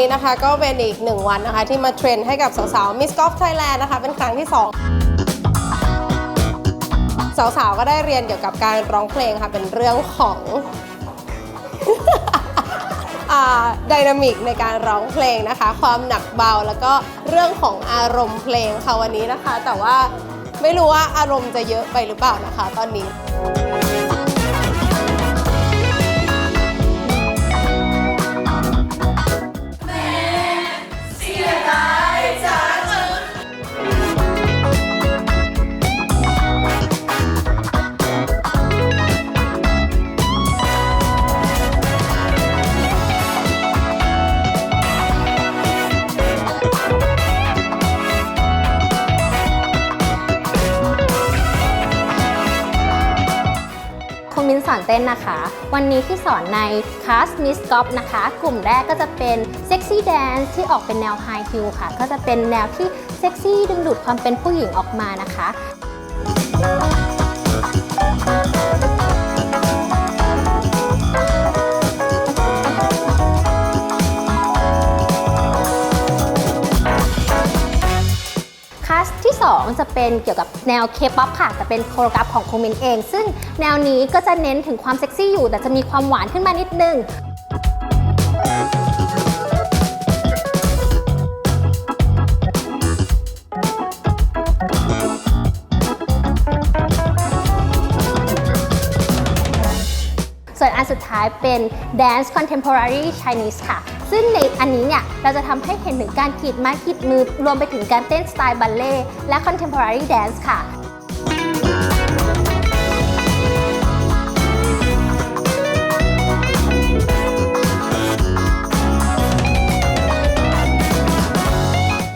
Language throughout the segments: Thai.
นี้นะคะก็เป็นอีกหนึ่งวันนะคะ ที่มาเทรนให้กับสาวๆ Miss Golf Thailand นะคะ เป็นครั้งที่ 2 สาวๆ ก็ได้เรียนเกี่ยวกับการร้องเพลงค่ะ เป็นเรื่องของดินามิกในการร้องเพลงนะคะ ความหนักเบาแล้วก็เรื่องของอารมณ์เพลงค่ะวันนี้นะคะ แต่ว่าไม่รู้ว่าอารมณ์จะเยอะไปหรือเปล่านะคะ ตอนนี้ อนเต้นนะคะ วันนี้ที่สอนในคลาสมิสกอฟนะคะ กลุ่มแรกก็จะเป็นเซ็กซี่แดนซ์ที่ออกเป็นแนวไฮฮิลค่ะ ก็จะเป็นแนวที่เซ็กซี่ดึงดูดความเป็นผู้หญิงออกมานะคะ 2 จะเป็นเกี่ยวกับแนวเคป๊อปค่ะแต่เป็นโคโรกราฟของคงมินเอง ซึ่งแนวนี้ก็จะเน้นถึงความเซ็กซี่อยู่ แต่จะมีความหวานขึ้นมานิดนึงส่วนอันสุดท้ายเป็น Dance Contemporary Chinese ค่ะ ซึ่งในอันนี้เนี่ยเราจะทำให้เห็นถึงการกีดไม้กีดมือ รวมไปถึงการเต้นสไตล์บัลเล่และ Contemporary Dance ค่ะ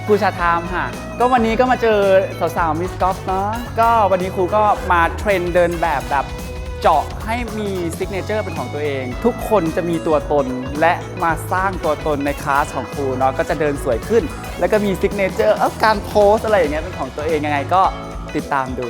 ครูชาทามค่ะ ก็วันนี้ก็มาเจอสาวๆมิสกอฟเนาะ ก็วันนี้ครูก็มาเทรนเดินแบบแบบ เจาะให้มีซิกเนเจอร์เป็นของตัวเอง ทุกคนจะมีตัวตนและมาสร้างตัวตนในคลาสของครูเนาะก็จะเดินสวยขึ้น แล้วก็มีซิกเนเจอร์การโพสอะไรอย่างเงี้ยเป็นของตัวเองยังไงก็ติดตามดู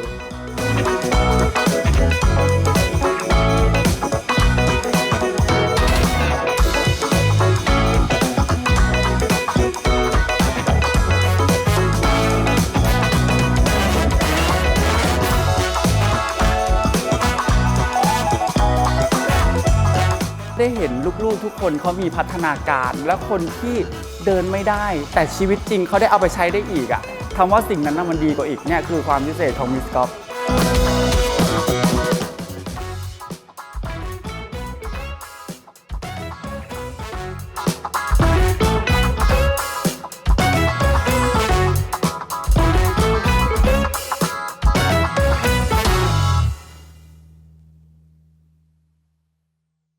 ได้เห็นลูกๆทุกคนเขามีพัฒนาการ และคนที่เดินไม่ได้ แต่ชีวิตจริงเขาได้เอาไปใช้ได้อีกอะคำว่าสิ่งนั้นน่ะมันดีกว่าอีกเนี่ยคือความพิเศษของมิสกอฟ